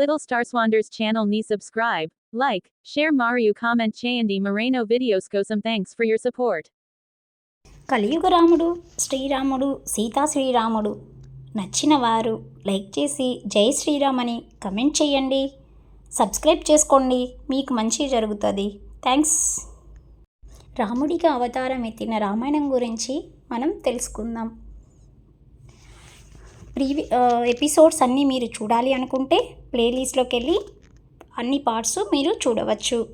Little Starswander's channel ni subscribe, like, share Mario comment చేయండి Moreno videos కోసం thanks for your support. కలియుగ రాముడు శ్రీరాముడు సీతా శ్రీరాముడు. నచ్చిన వారు లైక్ చేసి జై శ్రీరామ్ అని కమెంట్ చేయండి. సబ్స్క్రైబ్ చేసుకోండి మీకు మంచి జరుగుతుంది. థ్యాంక్స్ రాముడికి అవతారం ఎత్తిన రామాయణం గురించి మనం తెలుసుకుందాం. ప్రీవి ఎపిసోడ్స్ అన్నీ మీరు చూడాలి అనుకుంటే ప్లేలిస్ట్లోకి వెళ్ళి అన్ని పార్ట్స్ మీరు చూడవచ్చు.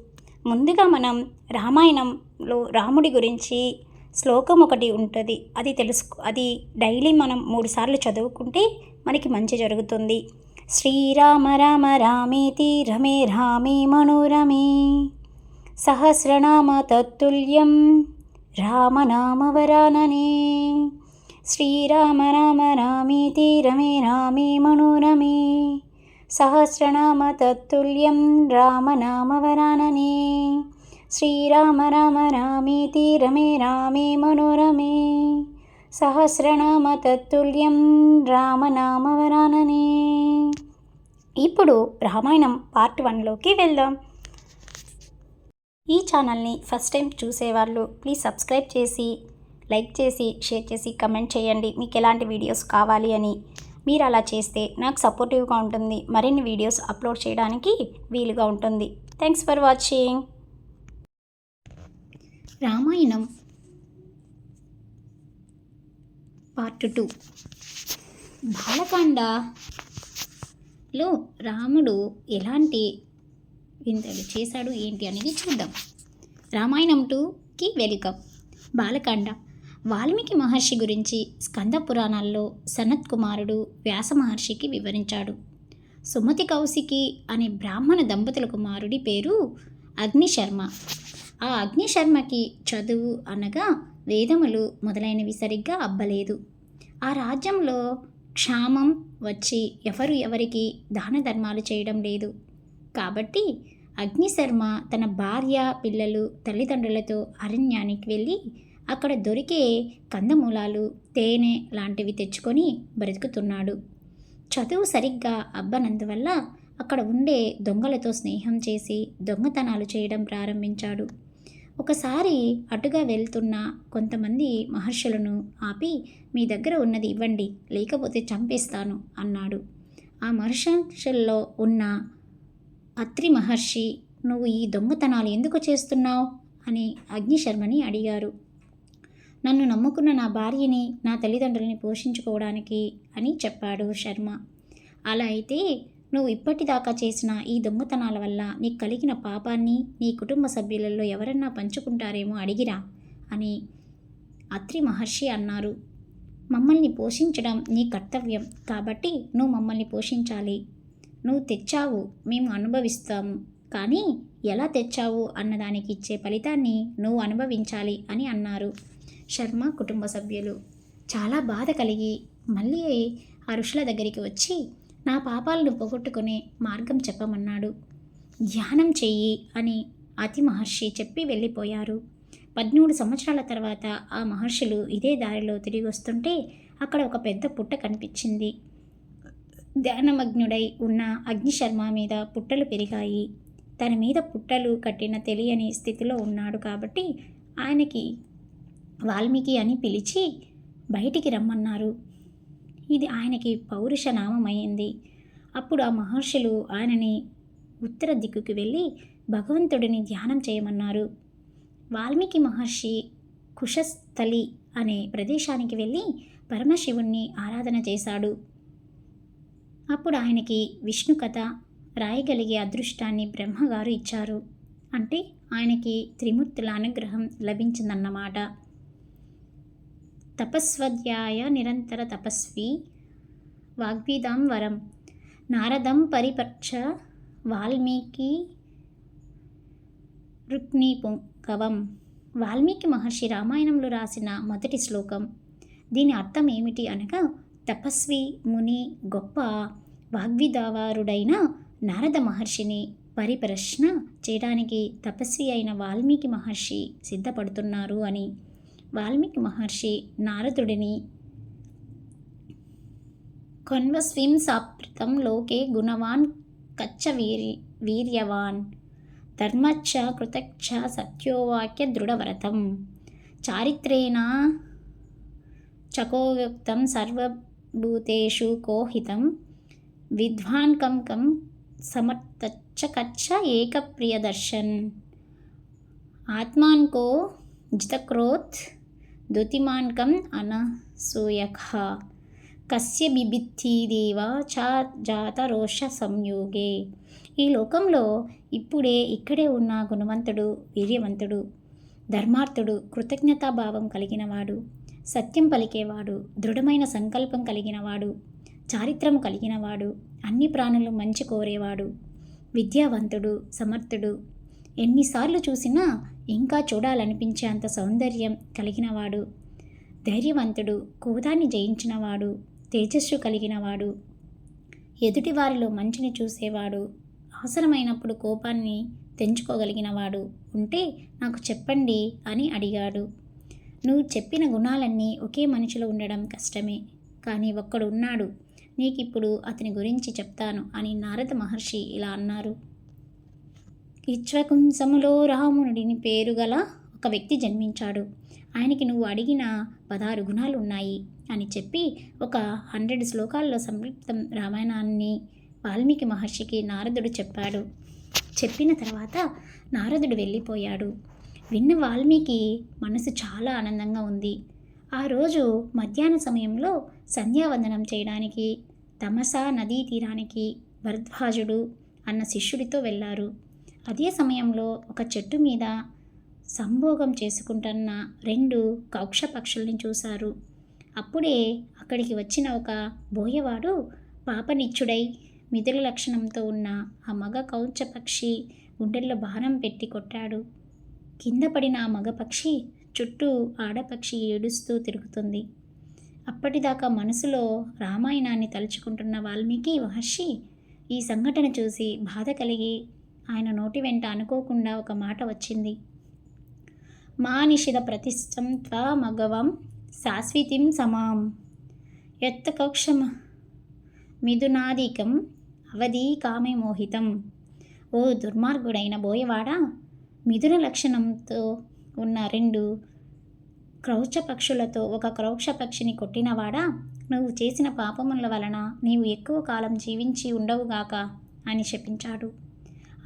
ముందుగా మనం రామాయణంలో రాముడి గురించి శ్లోకం ఒకటి ఉంటుంది. అది తెలుసు అది డైలీ మనం మూడు సార్లు చదువుకుంటే మనకి మంచి జరుగుతుంది. శ్రీరామ రామ రామేతి రమే రామే మనోరమే. సహస్రనామ తత్తుల్యం రామనామవరాననే శ్రీరామ రామ రామేతి రమే రామే మనోరమే సహస్రనామ తత్తుల్యం రామనామవరాననే శ్రీరామ రామ రామేతి రమే రామే మనోరమే సహస్రనామ తత్తుల్యం రామనామవరాననే. ఇప్పుడు రామాయణం పార్ట్ వన్లోకి వెళ్దాం. ఈ ఛానల్ని ఫస్ట్ టైం చూసేవాళ్ళు ప్లీజ్ సబ్స్క్రైబ్ చేసి లైక్ చేసి షేర్ చేసి కమెంట్ చేయండి. మీకు ఎలాంటి వీడియోస్ కావాలి అని. మీరు అలా చేస్తే నాకు సపోర్టివ్గా ఉంటుంది. మరిన్ని వీడియోస్ అప్లోడ్ చేయడానికి వీలుగా ఉంటుంది. Thanks for watching. Ramayanam part two. బాలకాండలో రాముడు ఎలాంటి వింతలు చేశాడు ఏంటి అనేది చూద్దాం. రామాయణం టూకి వెల్కమ్ బాలకాండ. వాల్మీకి మహర్షి గురించి స్కంద పురాణాల్లో సనత్ కుమారుడు వ్యాస మహర్షికి వివరించాడు. సుమతి కౌశికి అనే బ్రాహ్మణ దంపతుల కుమారుడి పేరు అగ్నిశర్మ. ఆ అగ్నిశర్మకి చదువు అనగా వేదములు మొదలైనవి సరిగ్గా అబ్బలేదు. ఆ రాజ్యంలో క్షామం వచ్చి ఎవరు ఎవరికి దాన ధర్మాలు చేయడం లేదు. కాబట్టి అగ్నిశర్మ తన భార్య పిల్లలు తల్లిదండ్రులతో అరణ్యానికి వెళ్ళి అక్కడ దొరికే కందమూలాలు తేనె లాంటివి తెచ్చుకొని బ్రతుకుతున్నాడు. చదువు సరిగ్గా అబ్బనందువల్ల అక్కడ ఉండే దొంగలతో స్నేహం చేసి దొంగతనాలు చేయడం ప్రారంభించాడు. ఒకసారి అటుగా వెళ్తున్న కొంతమంది మహర్షులను ఆపి మీ దగ్గర ఉన్నది ఇవ్వండి లేకపోతే చంపేస్తాను అన్నాడు. ఆ మహర్షుల్లో ఉన్న అత్రి మహర్షి నువ్వు ఈ దొంగతనాలు ఎందుకు చేస్తున్నావు? అని అగ్నిశర్మని అడిగారు. నన్ను నమ్ముకున్న నా భార్యని నా తల్లిదండ్రులని పోషించుకోవడానికి అని చెప్పాడు శర్మ. అలా అయితే నువ్వు ఇప్పటిదాకా చేసిన ఈ దొంగతనాల వల్ల నీకు కలిగిన పాపాన్ని నీ కుటుంబ సభ్యులలో ఎవరన్నా పంచుకుంటారేమో అడిగిరా అని అత్రి మహర్షి అన్నారు. మమ్మల్ని పోషించడం నీ కర్తవ్యం కాబట్టి నువ్వు మమ్మల్ని పోషించాలి. నువ్వు తెచ్చావు మేము అనుభవిస్తాము. కానీ ఎలా తెచ్చావు అన్నదానికి ఇచ్చే ఫలితాన్ని నువ్వు అనుభవించాలి అని అన్నారు. శర్మ కుటుంబ సభ్యులు. చాలా బాధ కలిగి మళ్ళీ ఆ ఋషుల దగ్గరికి వచ్చి నా పాపాలను పోగొట్టుకునే మార్గం చెప్పమన్నాడు. ధ్యానం చెయ్యి అని అతి మహర్షి చెప్పి వెళ్ళిపోయారు. పద్మూడు సంవత్సరాల తర్వాత ఆ మహర్షులు ఇదే దారిలో తిరిగి వస్తుంటే అక్కడ ఒక పెద్ద పుట్ట కనిపించింది. ధ్యానమగ్నుడై ఉన్న అగ్నిశర్మ మీద పుట్టలు పెరిగాయి. తన మీద పుట్టలు కట్టిన తెలియని స్థితిలో ఉన్నాడు కాబట్టి ఆయనకి వాల్మీకి అని పిలిచి బయటికి రమ్మన్నారు. ఇది ఆయనకి పౌరుష నామమైంది అప్పుడు ఆ మహర్షులు ఆయనని ఉత్తర దిక్కుకి వెళ్ళి భగవంతుడిని ధ్యానం చేయమన్నారు. వాల్మీకి మహర్షి కుశస్థలి అనే ప్రదేశానికి వెళ్ళి పరమశివుణ్ణి ఆరాధన చేశాడు. అప్పుడు ఆయనకి విష్ణు కథ రాయగలిగే అదృష్టాన్ని బ్రహ్మగారు ఇచ్చారు. అంటే ఆయనకి త్రిమూర్తుల అనుగ్రహం లభించిందన్నమాట. తపస్వధ్యాయ నిరంతర తపస్వి వాగ్విదాం వరం. నారదం పరిపక్ష వాల్మీకి రుక్నీపుంగవం వాల్మీకి మహర్షి రామాయణంలో రాసిన మొదటి శ్లోకం. దీని అర్థం ఏమిటి అనగా తపస్వి ముని గొప్ప వాగ్విదావారుడైన నారద మహర్షిని పరిప్రశ్న చేయడానికి తపస్వి అయిన వాల్మీకి మహర్షి సిద్ధపడుతున్నారు అని వాల్మీకి మహర్షి నారదుడిని కన్వస్విం సాప్రతం లోకే గుణవాన్ కచ్చ వీరి వీర్యవాన్. ధర్మచ్చ కృతచ్చ సత్యోవాక్య దృఢవ్రతం. చారిత్రేణ చకోయుక్తం సర్వభూతేషు కోహితం. విద్వాన్ కం కం సమర్థచ్చ కచ్చ ఏకప్రియదర్శన్. ఆత్మాన్కో జితక్రోత్ దుతిమాన్కం అనసూయఖ కస్య బిభిత్తిదేవ చ జాత రోష సంయోగే. ఈ లోకంలో ఇప్పుడే ఇక్కడే ఉన్న గుణవంతుడు వీర్యవంతుడు ధర్మార్థుడు కృతజ్ఞతాభావం కలిగినవాడు సత్యం పలికేవాడు దృఢమైన సంకల్పం కలిగినవాడు చారిత్రము కలిగినవాడు అన్ని ప్రాణులు మంచి కోరేవాడు విద్యావంతుడు సమర్థుడు ఎన్నిసార్లు చూసినా ఇంకా చూడాలనిపించేంత సౌందర్యం కలిగినవాడు ధైర్యవంతుడు కోదాన్ని జయించినవాడు తేజస్సు కలిగినవాడు ఎదుటివారిలో మంచిని చూసేవాడు అవసరమైనప్పుడు కోపాన్ని తెంచుకోగలిగినవాడు ఉంటే నాకు చెప్పండి అని అడిగాడు. నువ్వు చెప్పిన గుణాలన్నీ ఒకే మనిషిలో ఉండడం కష్టమే కానీ ఒక్కడు ఉన్నాడు నీకిప్పుడు అతని గురించి చెప్తాను అని నారద మహర్షి ఇలా అన్నారు. ఇచ్చకుంసములో రామునుడిని పేరు గల ఒక వ్యక్తి జన్మించాడు. ఆయనకి నువ్వు అడిగిన పదహారు గుణాలు ఉన్నాయి అని చెప్పి ఒక హండ్రెడ్ శ్లోకాల్లో సంక్షిప్తం రామాయణాన్ని వాల్మీకి మహర్షికి నారదుడు చెప్పాడు. చెప్పిన తర్వాత నారదుడు వెళ్ళిపోయాడు. విన్న వాల్మీకి మనసు చాలా ఆనందంగా ఉంది. ఆ రోజు మధ్యాహ్న సమయంలో సంధ్యావందనం చేయడానికి తమసా నదీ తీరానికి భరద్వాజుడు అన్న శిష్యుడితో వెళ్ళారు. అదే సమయంలో ఒక చెట్టు మీద సంభోగం చేసుకుంటున్న రెండు కౌక్ష పక్షుల్ని చూశారు. అప్పుడే అక్కడికి వచ్చిన ఒక బోయవాడు పాపనిచ్చుడై మిథుల లక్షణంతో ఉన్న ఆ మగ కౌచ పక్షి గుండెల్లో బాణం పెట్టి కొట్టాడు. కింద పడిన ఆ మగ పక్షి చుట్టూ ఆడపక్షి ఏడుస్తూ తిరుగుతుంది. అప్పటిదాకా మనసులో రామాయణాన్ని తలుచుకుంటున్న వాల్మీకి మహర్షి ఈ సంఘటన చూసి బాధ కలిగి ఆయన నోటి వెంట అనుకోకుండా ఒక మాట వచ్చింది. మా నిషిద ప్రతిష్టం త్వ మగవం శాశ్వతిం సమాం. ఎత్త కౌక్షమ మిథునాదికం అవధి కామే మోహితం. ఓ దుర్మార్గుడైన బోయవాడా మిథున లక్షణంతో ఉన్న రెండు క్రౌచ పక్షులతో ఒక క్రౌక్ష పక్షిని కొట్టినవాడా? నువ్వు చేసిన పాపముల వలన నీవు ఎక్కువ కాలం జీవించి ఉండవుగాక అని శపించాడు.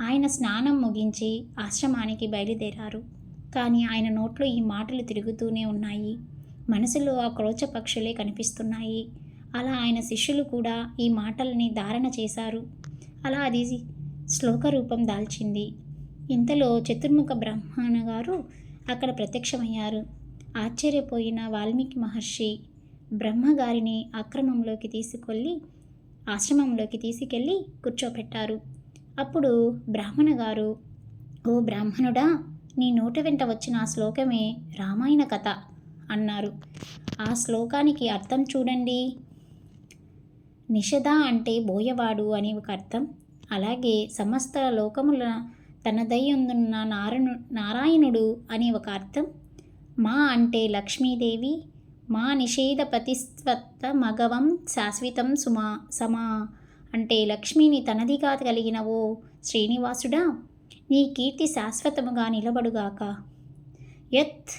ఆయన స్నానం ముగించి ఆశ్రమానికి బయలుదేరారు. కానీ ఆయన నోట్లో ఈ మాటలు తిరుగుతూనే ఉన్నాయి. మనసులో ఆ క్రోచ పక్షులే కనిపిస్తున్నాయి. అలా ఆయన శిష్యులు కూడా ఈ మాటల్ని ధారణ చేశారు. అలా అది శ్లోక రూపం దాల్చింది. ఇంతలో చతుర్ముఖ బ్రహ్మాణ గారు అక్కడ ప్రత్యక్షమయ్యారు. ఆశ్చర్యపోయిన వాల్మీకి మహర్షి బ్రహ్మగారిని ఆక్రమంలోకి తీసుకెళ్ళి ఆశ్రమంలోకి తీసుకెళ్ళి కూర్చోపెట్టారు. అప్పుడు బ్రాహ్మణ గారు ఓ బ్రాహ్మణుడా నీ నోట వెంట వచ్చిన ఆ శ్లోకమే రామాయణ కథ అన్నారు. ఆ శ్లోకానికి అర్థం చూడండి. నిషద అంటే బోయవాడు అని ఒక అర్థం. అలాగే సమస్త లోకముల తనదయ్యుందున్న నారాయణు నారాయణుడు అని ఒక అర్థం. మా అంటే లక్ష్మీదేవి మా నిషేధ ప్రతిస్వత్త మగవం శాశ్వతం సుమా సమా అంటే లక్ష్మిని తనదిగా కలిగిన ఓ శ్రీనివాసుడా నీ కీర్తి శాశ్వతముగా నిలబడుగాక. యత్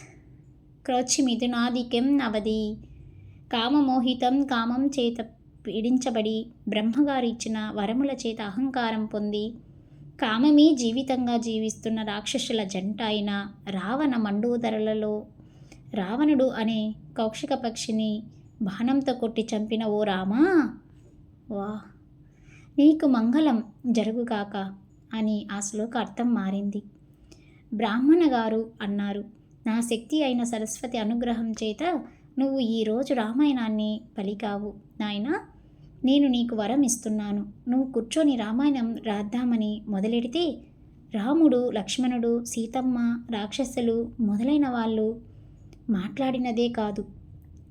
క్రోచి మిథునాదికెం అవధి కామమోహితం కామం చేత పీడించబడి బ్రహ్మగారు ఇచ్చిన వరముల చేత అహంకారం పొంది కామమీ జీవితంగా జీవిస్తున్న రాక్షసుల జంట అయిన రావణ మండోదరలలో రావణుడు అనే కౌక్షిక పక్షిని బాణంతో కొట్టి చంపిన ఓ రామా? వా నీకు మంగళం జరుగుగాక అని ఆ శ్లోక అర్థం మారింది. బ్రాహ్మణ గారు అన్నారు నా శక్తి అయిన సరస్వతి అనుగ్రహం చేత నువ్వు ఈరోజు రామాయణాన్ని పలికావు. నాయన నేను నీకు వరం ఇస్తున్నాను. నువ్వు కూర్చొని రామాయణం రాద్దామని మొదలెడితే రాముడు లక్ష్మణుడు సీతమ్మ రాక్షసులు మొదలైన వాళ్ళు మాట్లాడినదే కాదు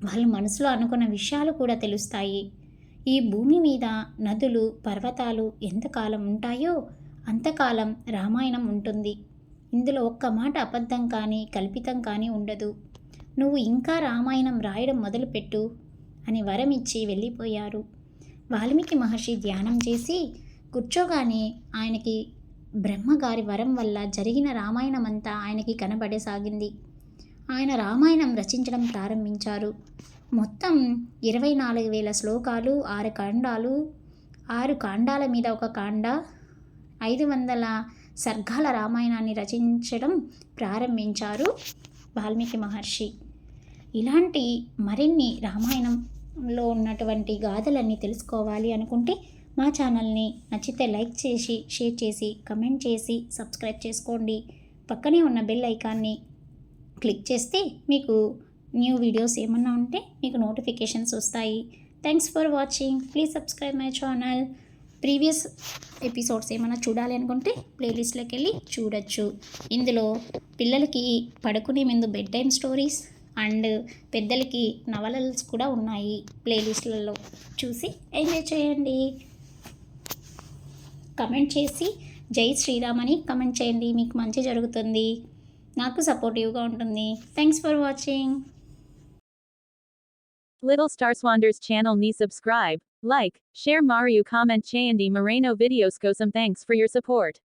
వాళ్ళు మనసులో అనుకున్న విషయాలు కూడా తెలుస్తాయి. ఈ భూమి మీద నదులు పర్వతాలు ఎంతకాలం ఉంటాయో అంతకాలం రామాయణం ఉంటుంది. ఇందులో ఒక్క మాట అబద్ధం కానీ కల్పితం కానీ ఉండదు. నువ్వు ఇంకా రామాయణం రాయడం మొదలుపెట్టు అని వరం ఇచ్చి వెళ్ళిపోయారు. వాల్మీకి మహర్షి ధ్యానం చేసి కూర్చోగానే ఆయనకి బ్రహ్మగారి వరం వల్ల జరిగిన రామాయణం అంతా ఆయనకి కనబడసాగింది. ఆయన రామాయణం రచించడం ప్రారంభించారు. మొత్తం ఇరవై నాలుగు వేల శ్లోకాలు ఆరు కాండాలు ఆరు కాండాల మీద ఒక కాండ ఐదు వందల సర్గాల రామాయణాన్ని రచించడం ప్రారంభించారు వాల్మీకి మహర్షి. ఇలాంటి మరిన్ని రామాయణంలో ఉన్నటువంటి గాథలన్నీ తెలుసుకోవాలి అనుకుంటే మా ఛానల్ని నచ్చితే లైక్ చేసి షేర్ చేసి కమెంట్ చేసి సబ్స్క్రైబ్ చేసుకోండి. పక్కనే ఉన్న బెల్ ఐకాన్ని క్లిక్ చేస్తే మీకు న్యూ వీడియోస్ ఏమన్నా ఉంటే మీకు నోటిఫికేషన్స్ వస్తాయి. Thanks for watching please subscribe my channel previous episodes ఏమైనా చూడాలి అనుకుంటే ప్లేలిస్ట్లోకి వెళ్ళి చూడొచ్చు. ఇందులో పిల్లలకి పడుకునే ముందు బెడ్ టైమ్ స్టోరీస్ అండ్ పెద్దలకి నవలల్స్ కూడా ఉన్నాయి ప్లేలిస్ట్లలో చూసి ఎంజాయ్ చేయండి. కమెంట్ చేసి జై శ్రీరామ్ అని కమెంట్ చేయండి. మీకు మంచి జరుగుతుంది. నాకు సపోర్టివ్గా ఉంటుంది. Thanks for watching Little Star Swanders channel ni subscribe, like, share Mario comment Chayandi Moreno videos go some thanks for your support.